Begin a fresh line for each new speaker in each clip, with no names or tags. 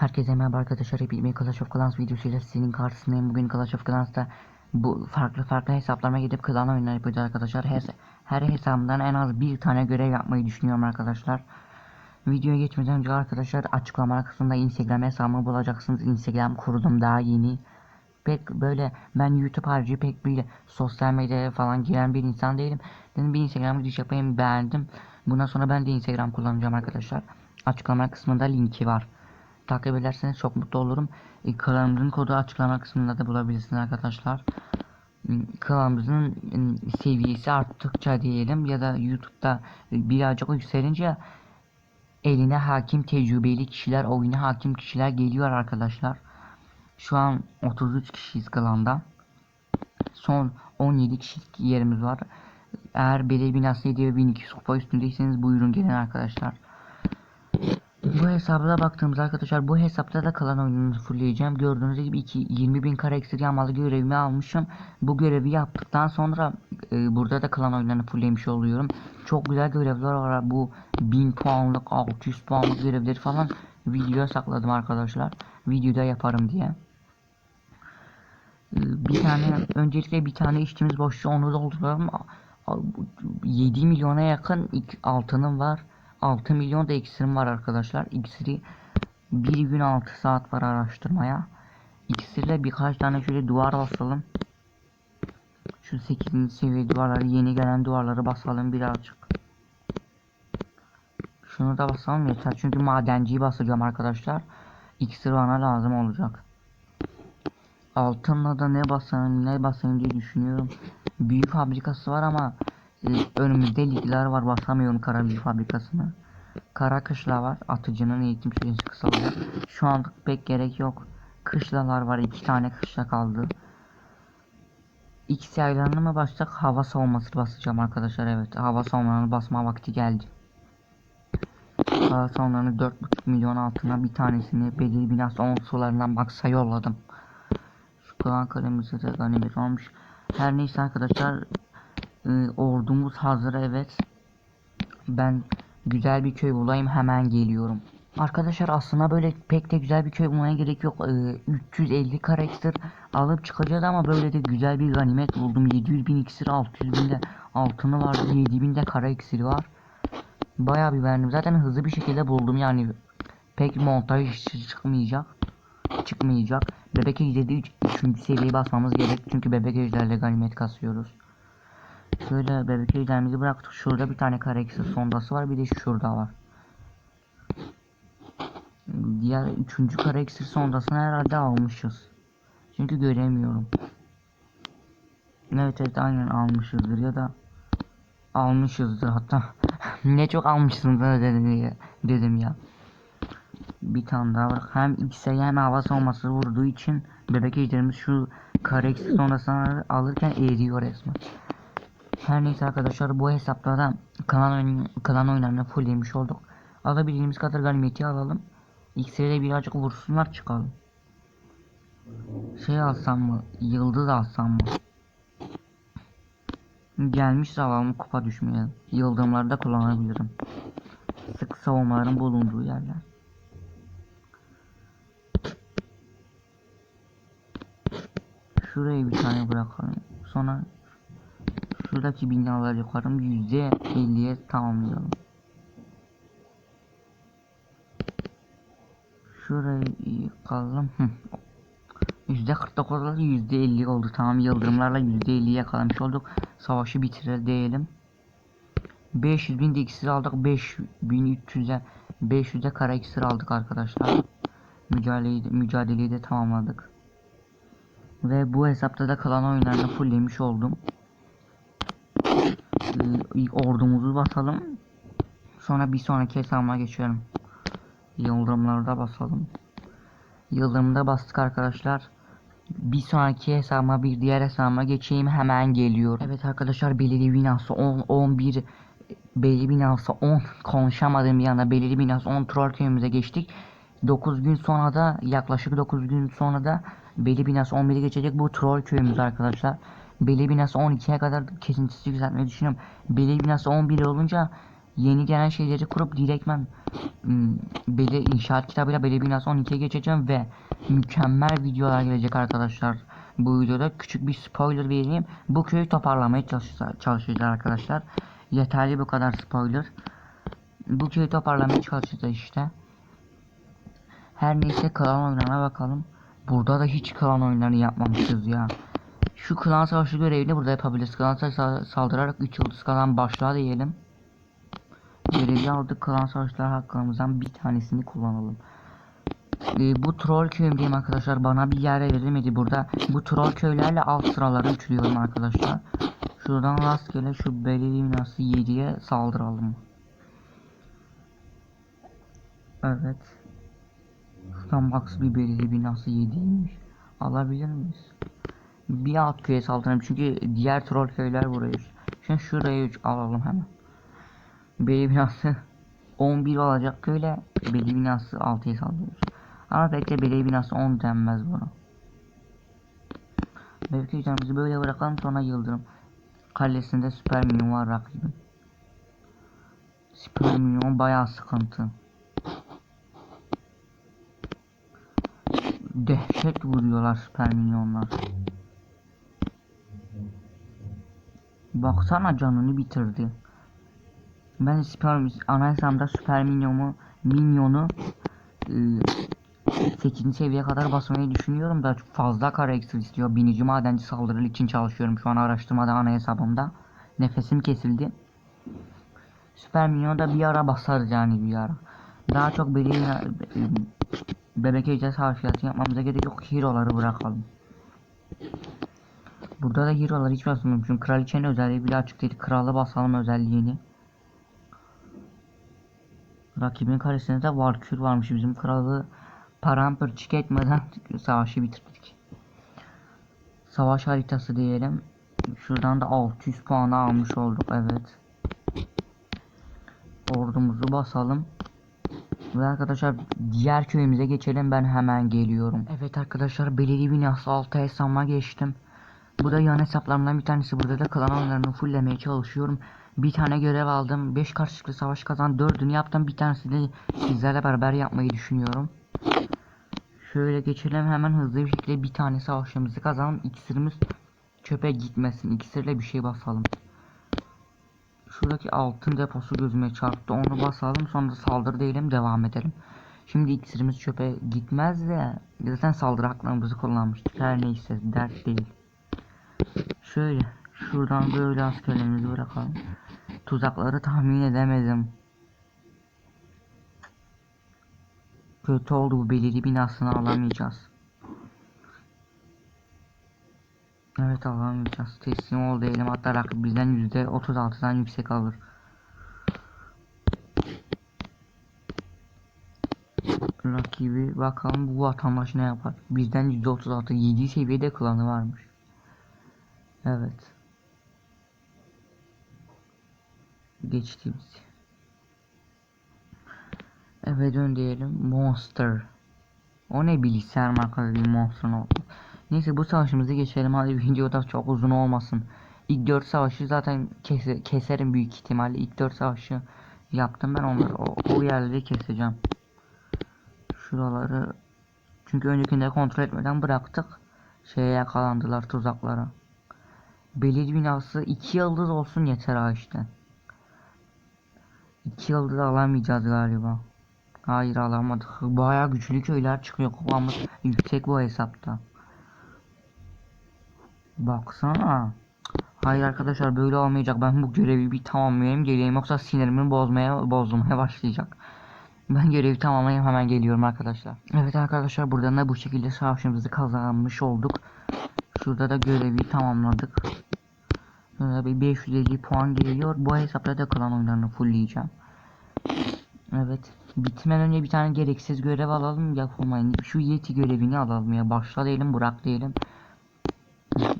Herkese merhaba arkadaşlar. Hepinize Clash of Clans videosuyla sizin karşısındayım. Bugün Clash of Clans'ta bu farklı farklı hesaplarıma gidip klan oyunları yapacağız arkadaşlar. Her, her hesabımdan en az bir tane görev yapmayı düşünüyorum arkadaşlar. Videoya geçmeden önce arkadaşlar açıklama kısmında Instagram hesabımı bulacaksınız. Instagram kurdum daha yeni. Pek böyle ben YouTube harici pek bir sosyal medyaya falan giren bir insan değilim. Dedim bir Instagram giriş yapayım beğendim. Bundan sonra ben de Instagram kullanacağım arkadaşlar. Açıklama kısmında linki var takip ederseniz çok mutlu olurum. E, kanalımızın kodu açıklama kısmında da bulabilirsiniz arkadaşlar. E, Kanalımızın e, seviyesi arttıkça diyelim ya da YouTube'da birazcık yükselince eline hakim tecrübeli kişiler, oyuna hakim kişiler geliyor arkadaşlar. Şu an 33 kişiyiz klanda. Son 17 kişilik yerimiz var. Eğer belediye binası hediye ve 1200 kupa üstündeyseniz buyurun gelin arkadaşlar. Bu hesabına baktığımızda arkadaşlar bu hesapta da kalan oyununu fullleyeceğim. Gördüğünüz gibi 2 20 bin kara eksir yağmalı görevimi almışım. Bu görevi yaptıktan sonra e, burada da kalan oyunlarını fulllemiş oluyorum. Çok güzel görevler var. Bu 1000 puanlık 600 puanlık görevleri falan videoya sakladım arkadaşlar. Videoda yaparım diye. E, bir tane öncelikle bir tane içtiğimiz boşluğu onu dolduralım. 7 milyona yakın altınım var. 6 milyon da iksirim var arkadaşlar. İksiri bir gün 6 saat var araştırmaya. İksirle birkaç tane şöyle duvar basalım. Şu 8. seviye duvarları yeni gelen duvarları basalım birazcık. Şunu da basalım yeter çünkü madenciyi basacağım arkadaşlar. İksir bana lazım olacak. Altınla da ne basayım ne basayım diye düşünüyorum. Büyük fabrikası var ama önümüzde ligler var basamıyorum kara büyük fabrikasını. Kara kışla var. Atıcının eğitim süresi kısalıyor. Şu anlık pek gerek yok. Kışlalar var. iki tane kışla kaldı. İkisi aylarını mı başlayacak? Hava savunması basacağım arkadaşlar. Evet. Hava savunmalarını basma vakti geldi. Hava savunmalarını 4.5 milyon altına bir tanesini belirli binası 10 sularından baksa yolladım. Şu klan kalemize de ganimet olmuş. Her neyse arkadaşlar. E, ordumuz hazır evet. Ben güzel bir köy bulayım hemen geliyorum. Arkadaşlar aslında böyle pek de güzel bir köy bulmaya gerek yok. Ee, 350 karakter alıp çıkacağız ama böyle de güzel bir ganimet buldum. 700 bin iksir 600 bin de altını vardı. 7000 de kara iksiri var. Bayağı bir verdim. Zaten hızlı bir şekilde buldum yani. Pek montaj çıkmayacak. Çıkmayacak. Bebek ejderi 3. seviyeyi basmamız gerek. Çünkü bebek ejderle ganimet kasıyoruz. Şöyle bebek bıraktık. Şurada bir tane kare sondası var. Bir de şurada var. Diğer üçüncü kare sondasını herhalde almışız. Çünkü göremiyorum. Evet evet aynen almışızdır ya da almışızdır hatta ne çok almışsındır dedim dedim ya. Bir tane daha var. Hem X'e hem hava savunması vurduğu için bebek ejderimiz şu kare eksi sondasını alırken eriyor resmen. Her neyse arkadaşlar bu hesaplarda kalan oyun, kalan oyunlarını fulllemiş olduk. Alabildiğimiz kadar galimiyeti alalım. X'e birazcık vursunlar çıkalım. Şey alsam mı? Yıldız alsam mı? Gelmiş alalım kupa düşmeyelim. Yıldırımları da kullanabilirim. Sık savunmaların bulunduğu yerler. Şuraya bir tane bırakalım. Sonra Şuradaki binaları yüzde elliye tamamlayalım. Şurayı yıkalım. Yüzde 49'da yüzde 50 oldu. Tamam yıldırımlarla yüzde 50 yakalamış olduk. Savaşı bitirir diyelim. 500 bin de iksir aldık. 5300'e 500'e kara iksir aldık arkadaşlar. Mücadeleyi, mücadeleyi de tamamladık. Ve bu hesapta da kalan oyunlarını fulllemiş oldum ordumuzu basalım. Sonra bir sonraki hesabıma geçiyorum. Yıldırımları basalım. Yıldırımda bastık arkadaşlar. Bir sonraki hesabıma bir diğer hesabıma geçeyim hemen geliyor. Evet arkadaşlar belirli binası 10 11 belirli binası 10 konuşamadım bir anda belirli binası 10 troll köyümüze geçtik. 9 gün sonra da yaklaşık 9 gün sonra da belli binası 11'e geçecek bu troll köyümüz arkadaşlar. Belli binası 12'ye kadar kesintisiz yükseltmeyi düşünüyorum. Belli binası 11 olunca yeni gelen şeyleri kurup direktmen ım, belli inşaat kitabıyla belli binası 12'ye geçeceğim ve mükemmel videolar gelecek arkadaşlar. Bu videoda küçük bir spoiler vereyim. Bu köyü toparlamaya çalışacağız, arkadaşlar. Yeterli bu kadar spoiler. Bu köyü toparlamaya çalışacağız işte. Her neyse klan oyunlarına bakalım. Burada da hiç klan oyunlarını yapmamışız ya. Şu klan savaşı görevini burada yapabiliriz. Klan savaşı saldırarak 3 yıldız kalan başlığa diyelim. Görevi aldık. Klan savaşları hakkımızdan bir tanesini kullanalım. Ee, bu troll köyümdeyim arkadaşlar. Bana bir yer verilmedi burada. Bu troll köylerle alt sıraları üçlüyorum arkadaşlar. Şuradan rastgele şu belediye binası 7'ye saldıralım. Evet. Şuradan max bir belediye binası 7'ymiş. Alabilir miyiz? Bir alt köye saldıralım çünkü diğer troll köyler buraya. Şimdi şuraya 3 alalım hemen. Belediye binası 11 olacak köyle belediye binası 6'ya saldırıyoruz. Ama belki de belediye binası 10 denmez buna. Belki hücremizi böyle bırakalım sonra yıldırım. Kalesinde süper minyon var rakibin. Süper minyon bayağı sıkıntı. Dehşet vuruyorlar süper minyonlar. Baksana canını bitirdi. Ben süper ana hesabımda süper minyonu minyonu ıı, 8. seviyeye kadar basmayı düşünüyorum da fazla kara ekstra istiyor. Binici madenci saldırı için çalışıyorum şu an araştırmada ana hesabımda. Nefesim kesildi. Süper Minyon da bir ara basarız yani bir ara. Daha çok belirli bebek ejder harfiyatı yapmamıza gerek yok. Hero'ları bırakalım. Burada da hero'ları hiç basmıyorum çünkü kraliçenin özelliği bile açık değil. Kralı basalım özelliğini. Rakibin karesinde de Valkür varmış. Bizim kralı paramparçık etmeden savaşı bitirdik. Savaş haritası diyelim. Şuradan da 600 puan almış olduk. Evet. Ordumuzu basalım. Ve arkadaşlar diğer köyümüze geçelim. Ben hemen geliyorum. Evet arkadaşlar belediye binası 6 hesabıma geçtim. Bu da yan hesaplarımdan bir tanesi. Burada da klan oyunlarını fulllemeye çalışıyorum. Bir tane görev aldım. 5 karşılıklı savaş kazan. 4'ünü yaptım. Bir tanesi de sizlerle beraber yapmayı düşünüyorum. Şöyle geçelim hemen hızlı bir şekilde bir tane savaşımızı kazanalım. İksirimiz çöpe gitmesin. İksirle bir şey basalım. Şuradaki altın deposu gözüme çarptı. Onu basalım. Sonra saldırı diyelim devam edelim. Şimdi iksirimiz çöpe gitmez de zaten saldırı haklarımızı kullanmıştık. Her neyse dert değil. Şöyle şuradan böyle askerlerimizi bırakalım. Tuzakları tahmin edemedim. Kötü oldu bu belediye binasını alamayacağız. Evet alamayacağız. Teslim ol diyelim hatta rakip bizden yüzde 36'dan yüksek alır. Rakibi bakalım bu vatandaş ne yapar. Bizden %36 7 seviyede klanı varmış. Evet. Geçtiğimiz. Eve dön diyelim. Monster. O ne bilgisayar markalı bir monster oldu. Neyse bu savaşımızı geçelim. Hadi videoda çok uzun olmasın. İlk 4 savaşı zaten kese, keserim büyük ihtimalle. İlk 4 savaşı yaptım ben onları. O, o yerleri keseceğim. Şuraları çünkü öncekinde kontrol etmeden bıraktık. Şeye yakalandılar tuzaklara. Belediye binası 2 yıldız olsun yeter ha işte. 2 yıldız alamayacağız galiba. Hayır alamadık. Bayağı güçlü köyler çıkıyor. Kulağımız yüksek bu hesapta. Baksana. Hayır arkadaşlar böyle olmayacak. Ben bu görevi bir tamamlayayım geleyim yoksa sinirimi bozmaya bozulmaya başlayacak. Ben görevi tamamlayayım hemen geliyorum arkadaşlar. Evet arkadaşlar buradan da bu şekilde savaşımızı kazanmış olduk. Şurada da görevi tamamladık. Şurada bir 550 puan geliyor. Bu hesapta da kalan oyunlarını fullleyeceğim. Evet. Bitmeden önce bir tane gereksiz görev alalım yapılmayın. Şu yeti görevini alalım ya. Başla diyelim bırak diyelim.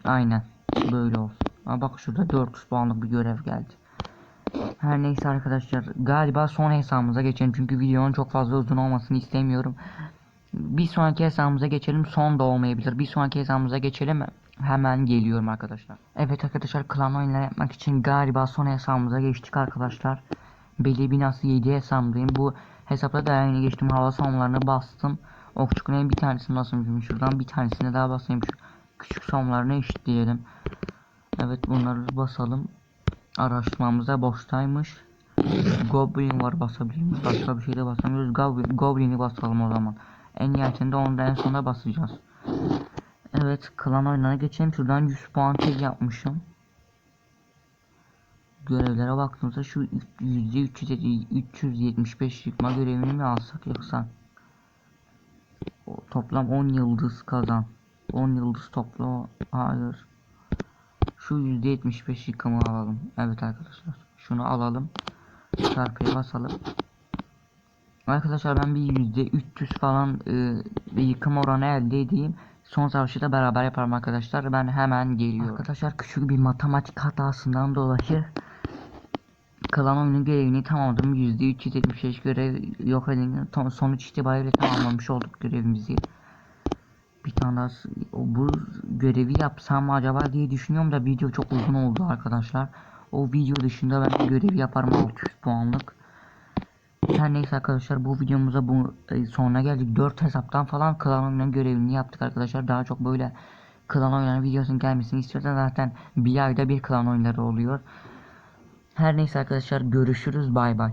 Aynen. Böyle olsun. Ama bak şurada 400 puanlık bir görev geldi. Her neyse arkadaşlar galiba son hesabımıza geçelim çünkü videonun çok fazla uzun olmasını istemiyorum. Bir sonraki hesabımıza geçelim son da olmayabilir. Bir sonraki hesabımıza geçelim hemen geliyorum arkadaşlar. Evet arkadaşlar klan oyunları yapmak için galiba son hesabımıza geçtik arkadaşlar. Belediye binası 7 hesabındayım. Bu hesapta da yeni geçtim. Hava savunmalarını bastım. Okçukların bir tanesini basayım. Şuradan bir tanesine daha basayım. Şu küçük savunmalarını eşitleyelim. Evet bunları basalım. Araştırmamızda boştaymış. Goblin var basabilir miyiz? Başka bir şey de basamıyoruz. Goblin, Goblin'i basalım o zaman. En nihayetinde onu da en sona basacağız. Evet klan oyununa geçelim. Şuradan 100 puan tek yapmışım. Görevlere baktığımızda şu yüzde 375 yıkma görevini mi alsak yoksa? Toplam 10 yıldız kazan 10 yıldız topla hayır. Şu yüzde 75 yıkımı alalım. Evet arkadaşlar şunu alalım. Çarpıya basalım. Arkadaşlar ben bir yüzde 300 falan e, bir yıkım oranı elde edeyim son savaşı da beraber yaparım arkadaşlar ben hemen geliyorum arkadaşlar küçük bir matematik hatasından dolayı oyunun görevini tamamladım. %375 görev yok edildi. Sonuç itibariyle tamamlamış olduk görevimizi. Bir tane daha bu görevi yapsam mı acaba diye düşünüyorum da video çok uzun oldu arkadaşlar. O video dışında ben görevi yaparım 600 puanlık. Her neyse arkadaşlar bu videomuza bu e, sonuna geldik. 4 hesaptan falan klan oyunun görevini yaptık arkadaşlar. Daha çok böyle klan oyunları videosunun gelmesini istiyorsan zaten bir ayda bir klan oyunları oluyor. Her neyse arkadaşlar görüşürüz bay bay.